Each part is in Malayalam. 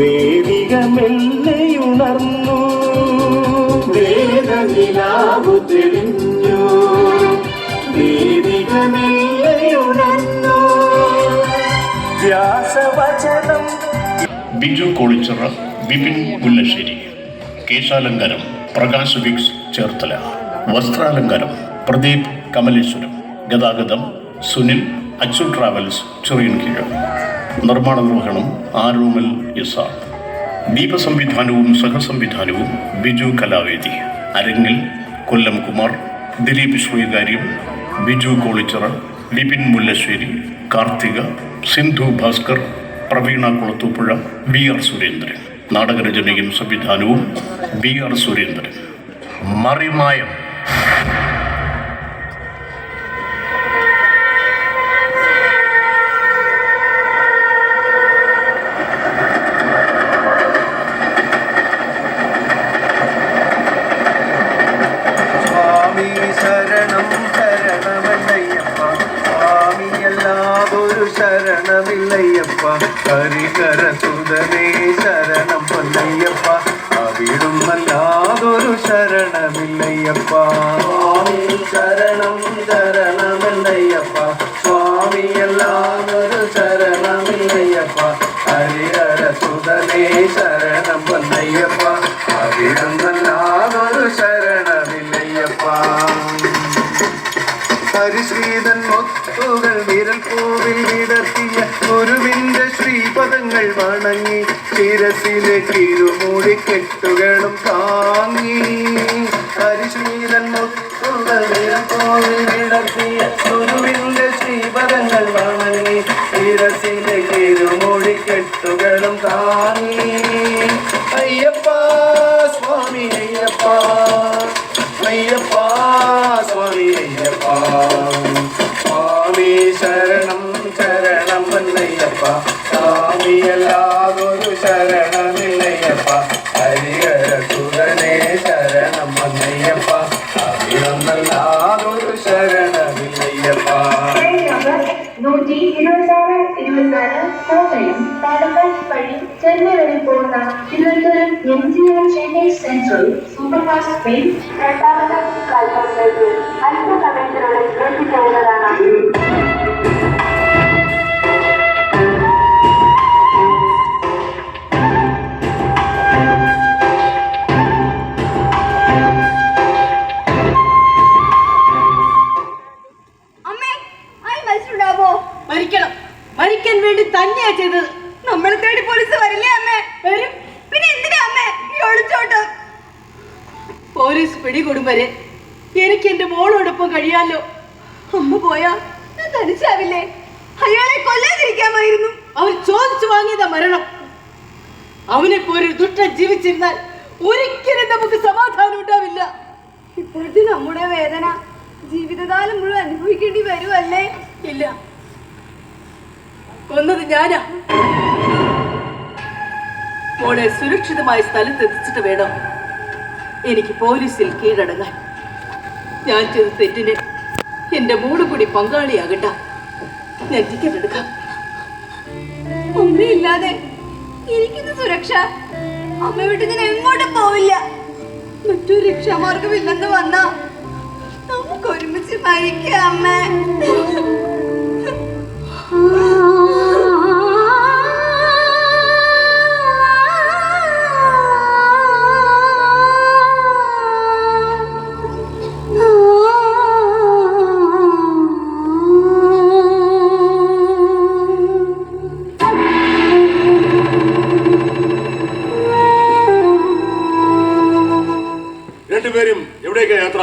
വേദികമെല്ലുണർന്നു വേദനിലാവു തെളിഞ്ഞു. ദേവിക വ്യാസവചനം. ബിജു കോളിച്ചിറ വിപിൻ മുല്ലശ്ശേരി കേശാലങ്കാരം പ്രകാശ് വിക്സ് ചേർത്തല വസ്ത്രാലങ്കാരം പ്രദീപ് കമലേശ്വരം ഗതാഗതം സുനിൽ അച്ചു ട്രാവൽസ് ചുറിയൻ കീഴ് നിർമ്മാണ നിർവഹണം ആരോമൽ ഇസാർ ദീപസംവിധാനവും സഹസംവിധാനവും ബിജു കലാവേദി. അരങ്ങിൽ കൊല്ലം കുമാർ ദിലീപ് ശ്രീകാര്യം ബിജു കോളിച്ചിറ വിപിൻ മുല്ലശ്ശേരി കാർത്തിക സിന്ധു ഭാസ്കർ പ്രവീണ കുളത്തൂപ്പുഴ ബി ആർ സുരേന്ദ്രൻ. നാടകരചനയും സംവിധാനവും ബി ആർ സുരേന്ദ്രൻ. മറിമായം. ഹരികര സുതനേ ശരണം പൊന്നയ്യപ്പ അവിടുന്നല്ലാതൊരു ശരണമില്ലയ്യപ്പ സ്വാമി ശരണം ശരണമല്ലയ്യപ്പ സ്വാമിയല്ലാതൊരു ശരണമില്ലയ്യപ്പ ഹരിഹര സുതനേ ശരണം പൊന്നയ്യപ്പ അവിടുന്നല്ലാതൊരു ശരണമില്ലയ്യപ്പ ഹരിശ്രീതൻ മുത്തുകൾ വിരൽ പൂവിൽ വിടർത്തിയ ഗുരുവിന്റെ ശ്രീപദങ്ങൾ വണങ്ങി ശിരസിലെ കിരുമൂടി കെട്ടുകളും താങ്ങി. ഹരിശ്രീതൻ ഗുരുവിന്റെ ശ്രീപദങ്ങൾ വണങ്ങി. ശിരസിലെ കിരുമൂടി കെട്ടുകളും താങ്ങി. ചെന്നൈ സെൻട്രൽ സൂപ്പർഫാസ്റ്റ് ട്രെയിൻ രണ്ടാമത്തെ പ്ലാറ്റ്ഫോമിലേക്ക് അല്പസമയത്തിനുള്ളിൽ എത്തിച്ചേരുന്നതാണ് കഴിയാലോ അമ്മ പോയാ? ഞാൻ തനിച്ചാവില്ലേ? അയാളെ കൊല്ലാതിരിക്കാമായിരുന്നു. അവൻ ചോദിച്ചു വാങ്ങിയതാ മരണം. അവനെ പോലെ ഒരു ദുഷ്ടൻ ജീവിച്ചിരുന്നാൽ ഒരിക്കലും നമുക്ക് സമാധാനം ഉണ്ടാവില്ല. ഇപ്പോഴത്തെ നമ്മുടെ വേദന ജീവിതകാലം മുഴുവൻ അനുഭവിക്കേണ്ടി വരുമല്ലേ ഇല്ല. കൊന്നത് ഞാനാ. മോളെ സുരക്ഷിതമായ സ്ഥലത്ത് എത്തിച്ചിട്ട് വേണം. എനിക്ക് പോലീസിൽ കീഴടങ്ങാൻ. ഞാൻ ചെയ്ത തെറ്റിന് എന്റെ മോൾ കൂടി പങ്കാളിയാകട്ട ഞാൻ ടിക്കറ്റ് എടുക്കാം. ഒന്നുമില്ലാതെ ഇരിക്കുന്ന സുരക്ഷ. അമ്മ വിട്ട് ഞാൻ എങ്ങോട്ടും പോവില്ല. മറ്റൊരു രക്ഷാമാർഗമില്ലെന്ന് വന്ന നമുക്ക് ഒരുമിച്ച് മരിക്കാം അമ്മ. രണ്ടുപേരും എവിടേക്കാ യാത്ര?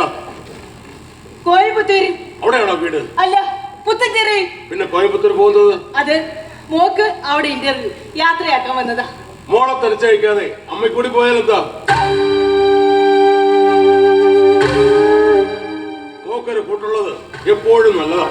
കോയമ്പത്തൂര്. അവിടെയാണോ വീട്? അല്ല പുത്തഞ്ചേരി. പിന്നെ കോയമ്പത്തൂർ പോകുന്നത്? അതെ മോക്ക് അവിടെ ഇന്റർവ്യൂ യാത്രയാക്കാൻ വന്നതാ. മോളെ തനിച്ചയക്കാതെ അമ്മ കൂടി പോയാൽ എന്താ? നോക്കൊരു കൂട്ടുള്ളത് എപ്പോഴും നല്ലതാ.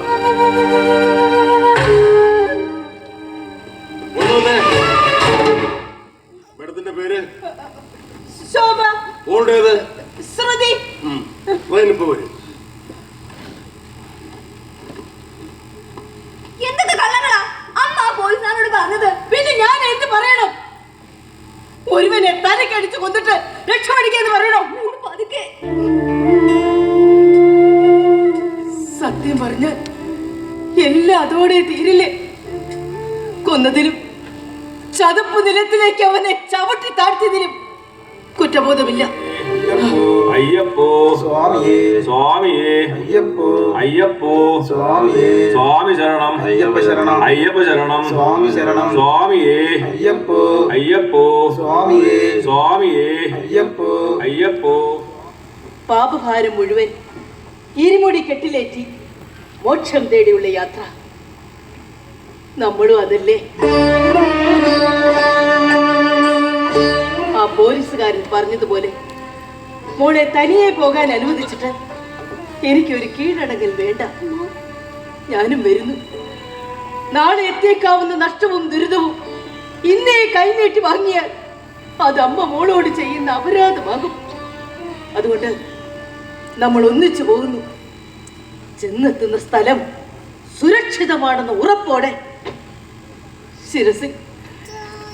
അതോടെ തീരില്ലേ? കൊന്നതിലും ചതുപ്പ് നിലത്തിലേക്ക് അവനെ ചവിട്ടി താഴ്ത്തിയതിലും കുറ്റബോധമില്ല. അയ്യപ്പോ സ്വാമിയേ. സ്വാമിയേ അയ്യപ്പോ അയ്യപ്പോ സ്വാമിയേ. സ്വാമി ശരണം അയ്യപ്പ ശരണം അയ്യപ്പ ശരണം സ്വാമി ശരണം. സ്വാമിയേ അയ്യപ്പോ അയ്യപ്പോ സ്വാമിയേ. സ്വാമിയേ അയ്യപ്പോ. അയ്യപ്പോ. പാപഭാരം മുഴുവൻ ഇരുമുടി കെട്ടിലേറ്റി മോക്ഷം തേടിയുള്ള യാത്ര. നമ്മളും അതല്ലേ? ആ പോലീസുകാരൻ പറഞ്ഞതുപോലെ മോളെ തനിയെ പോകാൻ അനുവദിച്ചിട്ട് എനിക്കൊരു കീഴടങ്ങൽ വേണ്ട. ഞാനും വരുന്നു. നാളെ എത്തിയേക്കാവുന്ന നഷ്ടവും ദുരിതവും ഇന്നേ കൈനീട്ടി വാങ്ങിയാൽ അത് അമ്മ മോളോട് ചെയ്യുന്ന അപരാധമാകും. അതുകൊണ്ട് നമ്മൾ ഒന്നിച്ചു പോകുന്നു. ചെന്നെത്തുന്ന സ്ഥലം സുരക്ഷിതമാണെന്ന ഉറപ്പോടെ. ശിരസിൽ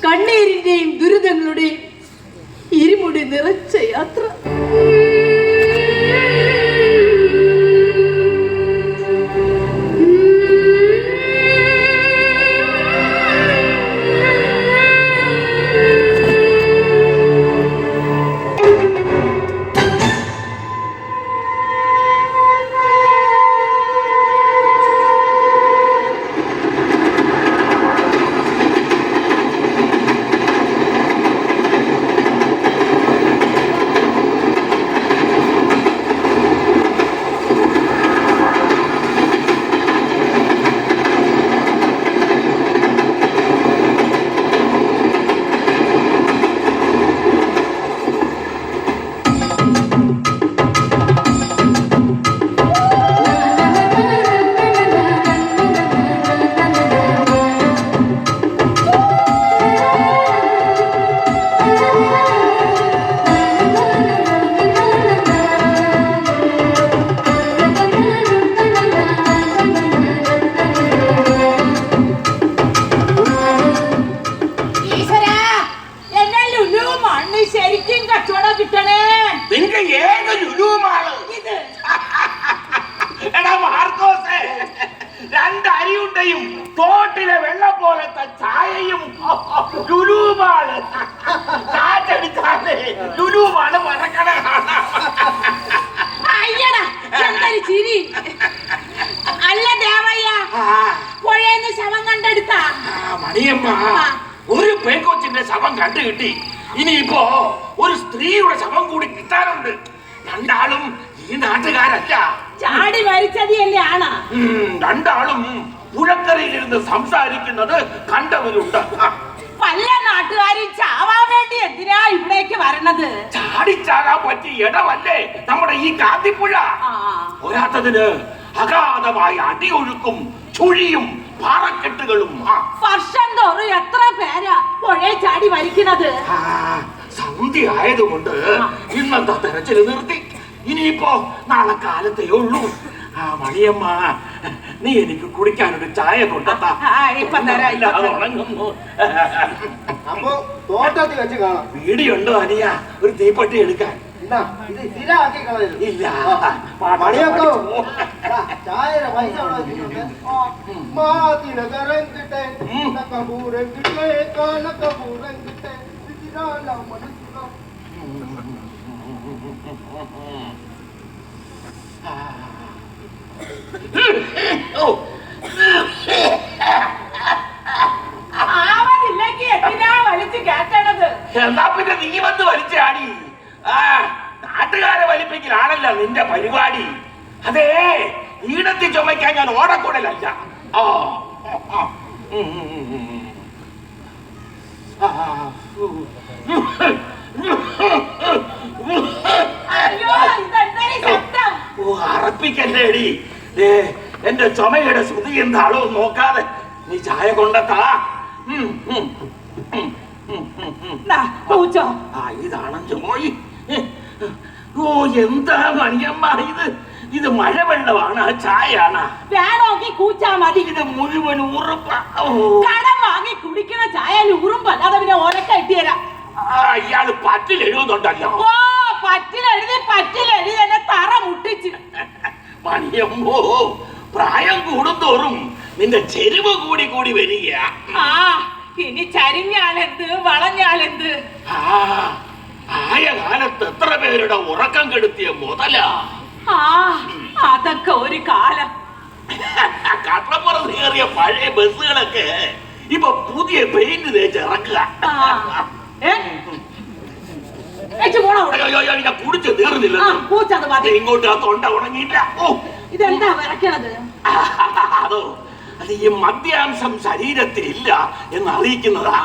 കണ്ണീരിന്റെയും ദുരിതങ്ങളുടെയും ഇരുമുടി നിറച്ച യാത്ര. മണിയമ്മ ഒരു പേക്കോച്ചിന്റെ ശവം കണ്ടു കിട്ടി ഇനിയിപ്പോ ഒരു സ്ത്രീയുടെ ശവം കൂടി കിട്ടാനുണ്ട്. രണ്ടാളും ഈ നാട്ടുകാരല്ല. ചാടി മരിച്ചതിയല്ലേ ആണ്? രണ്ടാളും പുഴക്കരയിലിരുന്ന് സംസാരിക്കുന്നത് കണ്ടവരുണ്ട്. പല നാട്ടുകാരും ചാവാൻ വേണ്ടി എന്തിനാ ഇവിടേക്ക് വരണത്? ചാടിച്ചാകാൻ പറ്റിയ ഇടമല്ലേ നമ്മുടെ ഈ കാത്തിപ്പുഴ പോരാത്തതിന് അഗാധമായ അടിയൊഴുക്കും ചുഴിയും പാറക്കെട്ടുകളും വർഷം തോറും എത്ര പേരാ പുഴയെ ചാടി മരിക്കണത് ആ, സന്ധ്യ ആയതുകൊണ്ട് ഇന്നത്തെ തെരച്ചിൽ നിർത്തി. ഇനിയിപ്പോ നാളെ കാലത്തേ ഉള്ളൂ. ആ മണിയമ്മ നീ എനിക്ക് കുടിക്കാനൊരു ചായ കൊണ്ടെത്താ ആ, ഇപ്പൊ തരാം, ഇപ്പൊ ഇല്ലാതെ തരാം. ഉണങ്ങുന്നു അപ്പൊ തോട്ടത്തിൽ വെച്ച് കാണാം. വീടിയുണ്ടോ അനിയ? ഒരു തീപ്പെട്ടി എടുക്കാൻ. മണിയൊക്കെ ചായയുടെ പൈസ അവിടെ വെച്ചിട്ടുണ്ട്. മാതിന കരം കിട്ടേ. കപൂരം കിട്ടേ. കാന കപൂരം കിട്ടേ ഓ ആവതില്ലെങ്കിൽ എന്തിനാ വലിച്ചു കേട്ടണത് എന്നാ പിന്നെ നീ വന്ന് വലിച്ചാടി? ആ നാട്ടുകാരെ വലിപ്പിക്കലാണല്ലോ നിന്റെ പരിപാടി. അതേ ഈടത്തി ചുമയ്ക്കാൻ ഞാൻ ഓടക്കൂടലല്ല. ആ ഓ അറപ്പിക്കല്ലേടി. എന്റെ ചുമയുടെ ശ്രുതി എന്താളോ നോക്കാതെ നീ ചായ കൊണ്ടെത്താ. ഇതാണ് ജോയി ഓ എന്താ മണിയമ്മ ഇത്? ഇത് മഴവെള്ളമാണ് ആ ചായയാണ്. വേണമെങ്കിൽ കൂച്ചാ മതി. ഇത് മുഴുവൻ ഉറുമ്പ കടം വാങ്ങി ചായയിൽ ചായ ഉറുമ്പല്ലാതെ പിന്നെ ഒരക്ക ഇട്ടിയരാ ആ ഇയാൾ പറ്റിൽ എഴുതുന്നുണ്ടല്ലോ. ഓ പറ്റിലെഴുതി പറ്റിലെഴുതി എന്നെ തറ മുട്ടിച്ച്. മണിയമ്മോ പ്രായം കൂടുന്തോറും നിന്റെ ചെരുവ് കൂടി കൂടി വരിക ആ ഇനി ചരിഞ്ഞാലെന്ത് വളഞ്ഞാലെന്ത്? ആ കാലത്ത് ഉറക്കം കെടുത്തിയ മുതല. ആ അതൊക്കെ ഒരു കാലം. കട്ടപ്പുറത്ത് കയറിയ പഴയ ബസ്സുകളൊക്കെ ഇപ്പൊ പുതിയ പെയിന്റ് തേച്ച് ഇറക്കുക. കുടിച്ച് തീർന്നില്ല. ഇങ്ങോട്ട് ആ തൊണ്ട ഉണങ്ങിയില്ല. ഓ. ഇതെന്താ വിറക്കണത് അതോ അത് ഈ മദ്യാംശം ശരീരത്തിലില്ല എന്ന് അറിയിക്കുന്നതാ.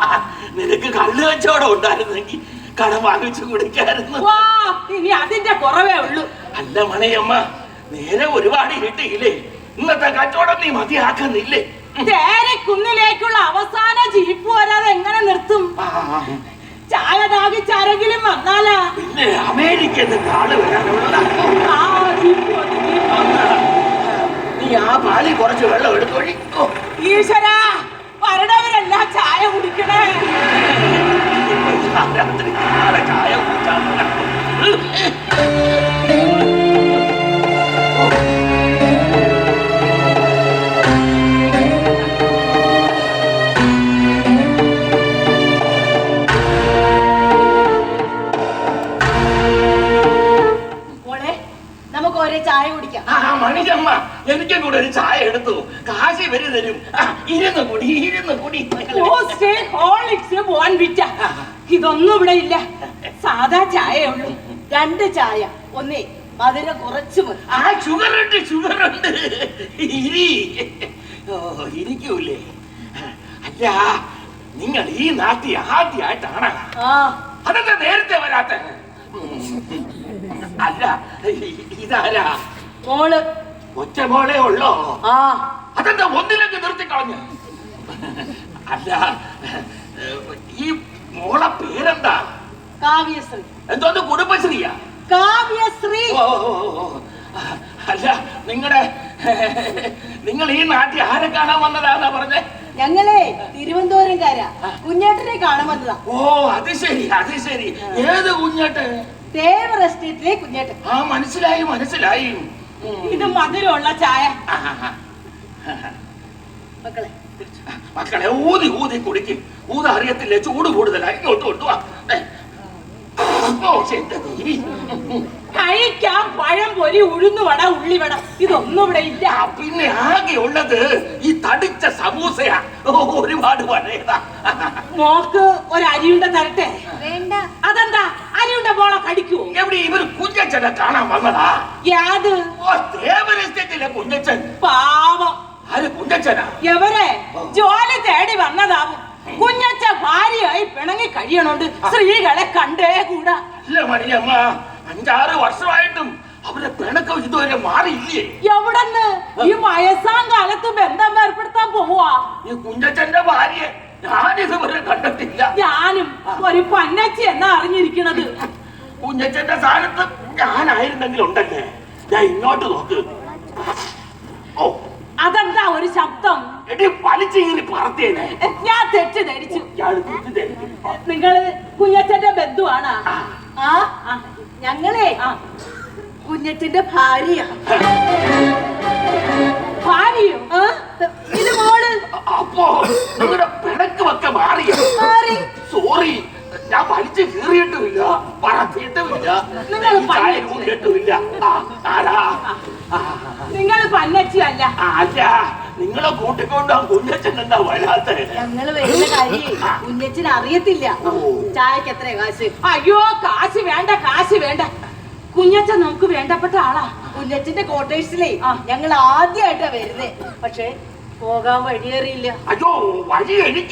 നിനക്ക് കള്ളു കച്ചവടം ഉണ്ടായിരുന്നെങ്കിൽ കടം വാങ്ങിച്ചു കുടിക്കായിരുന്നു. വാ ഇനി അതിന്റെ കുറവേ ഉള്ളൂ. അല്ല മണിയമ്മ നേരെ ഒരുപാട് കിട്ടിയില്ലേ ഇന്നത്തെ കച്ചവടം നീ മതിയാക്കുന്നില്ലേ? തേരെ കുന്നിലേക്കുള്ള അവസാന ജീപ്പ് വരാതെ എങ്ങനെ നിർത്തും? ആ, ചായ ദാഹിച്ചാരെങ്കിലും വന്നാലാ? പിന്നെ അമേരിക്കയിൽ നിന്ന് ആൾ വരാനുള്ളതാ. ആ ജീപ്പ് വന്നു, ജീപ്പ് വന്നു. നീ ആ പാലിൽ കുറച്ച് വെള്ളം എടുത്തൊഴിക്കോ ഈശ്വരാ കാശി വരി തരും ഇരുന്ന് കുടി ഇരുന്ന് കുടി. ബൂസ്റ്റ്, ഹോർലിക്സ് ബോൺവിറ്റ ഇതൊന്നും ഇവിടെ ഇല്ല. സാധാ ചായ ഉള്ളു. രണ്ട് ചായ. ഒന്നേ മധുര കുറച്ച് ആ ഷുഗർ ഉണ്ട് ഷുഗർ ഉണ്ട് ഇരി. ഓ ഇരിക്കൂലേ. അല്ല നിങ്ങൾ ഈ നാട്ടിൽ ആദ്യമായിട്ടാണ്? ആ. അതെന്താ നേരത്തെ വരാത്ത? അല്ല ഇതാരാ? മോൾ. ഒറ്റ മോളേ ഉള്ളോ? ആ. അതെന്താ ഒന്നിലേക്ക് നിർത്തി കളഞ്ഞു? അല്ല ഈ മോളെ പേരെന്താ? കാവ്യശ്രീ. എന്തോന്ന് കുടുംബശ്രീയാ? കാവ്യശ്രീ. അല്ല നിങ്ങളുടെ നിങ്ങൾ ഈ നാട്ടിൽ ആരെ കാണാൻ വന്നതാന്നാ പറഞ്ഞേ? ഞങ്ങളെ തിരുവനന്തപുരംകാരാ. കുഞ്ഞേട്ടനെ കാണാൻ വന്നതാ. ഓ അത് ശരി അത് ശരി. ഏത് കുഞ്ഞാട്ട് ദേവർ എസ്റ്റേറ്റിലെ കുഞ്ഞേട്ടൻ. ആ മനസ്സിലായി മനസ്സിലായി. ഇത് മധുരമുള്ള ചായ. മക്കളെ. മക്കളെ ഊതി ഊതി കുടിക്കും. ഊത അറിയത്തില്ല ചൂട് കൂടുതലായി ഇങ്ങോട്ട് കൊണ്ടുവാ. കഴിക്കാൻ പഴം പൊരി ഉഴുന്നുവട ഉള്ളിവട ഇതൊന്നും ഇവിടെ ഇല്ല. പിന്നെ ആകെ ഉള്ളത് ഈ തടിച്ച സമൂസയാ. ഒരുപാട് പഴയതാ. മോക്ക് ഒരു അരിയുണ്ട തരട്ടെ? വേണ്ട. അതെന്താ? അരിയുണ്ട പോള കടിക്കൂ എവിടെ ഇവർ കുഞ്ഞച്ചനെ കാണാൻ വന്നതാ? യാത്? ഓ ദേവൻ എസ്റ്റേറ്റിലെ കുഞ്ഞച്ചൻ. പാവം. എവരെ? ജോലി തേടി വന്നതാവും. കുഞ്ഞച്ച ഭാര്യയായി പിണങ്ങി കഴിയണോണ്ട് സ്ത്രീകളെ കണ്ടേ കൂടാ. അല്ല മണിയമ്മ. അഞ്ചാറ് വർഷമായിട്ടും അവരെ പിണക്കം ഇതുവരെ മാറിയില്ലേ? എവിടെന്ന്? ഈ വയസ്സാം കാലത്ത് ബന്ധം ഏർപ്പെടുത്താൻ പോവാ ഈ കുഞ്ഞച്ചന്റെ ഭാര്യ ഞാനിതുവരെ കണ്ടിട്ടില്ല. ഞാനും ഒരു പന്നച്ചി എന്നാ അറിഞ്ഞിരിക്കണത്. കുഞ്ഞച്ചന്റെ സ്ഥാനത്ത് ഞാനായിരുന്നെങ്കിൽ ഉണ്ടല്ലേ ഞാൻ ഇങ്ങോട്ട് നോക്ക്. ഒരു ശബ്ദം. പറത്തേനെ. ഞാൻ തെറ്റ് ധരിച്ചു. നിങ്ങൾ കുഞ്ഞച്ചന്റെ ബന്ധുവാണ്? ആ, ഞങ്ങളെ? കുഞ്ഞച്ചന്റെ ഭാര്യ. ഭാര്യയോ? ആ, ഇത് മോൾ? അപ്പോ നിങ്ങളുടെ പിണക്കുമൊക്കെ മാറിയ മാറി. സോറി ഞാൻ വലിച്ചു കീറിയിട്ടുമില്ല പറത്തിയിട്ടുമില്ല. നിങ്ങൾ പന്നച്ചു നിങ്ങൾ അല്ല നിങ്ങളെ കൂട്ടിക്കൊണ്ട് ആ കുഞ്ഞച്ചൻ എന്താ വരാത്തെ? ഞങ്ങൾ വരുന്ന കാര്യം കുഞ്ഞച്ചൻ അറിയത്തില്ല. ഓ. ചായക്ക് എത്ര കാശ്? അയ്യോ കാശ് വേണ്ട കാശ് വേണ്ട. കുഞ്ഞച്ചൻ നമുക്ക് വേണ്ടപ്പെട്ട ആളാ. കുഞ്ഞച്ചന്റെ കോട്ടേഴ്സിലേ ആ. ഞങ്ങൾ ആദ്യമായിട്ടാ വരുന്നേ. പക്ഷെ പോകാൻ വഴിയേറിയില്ല. അയ്യോ വഴി എനിക്ക്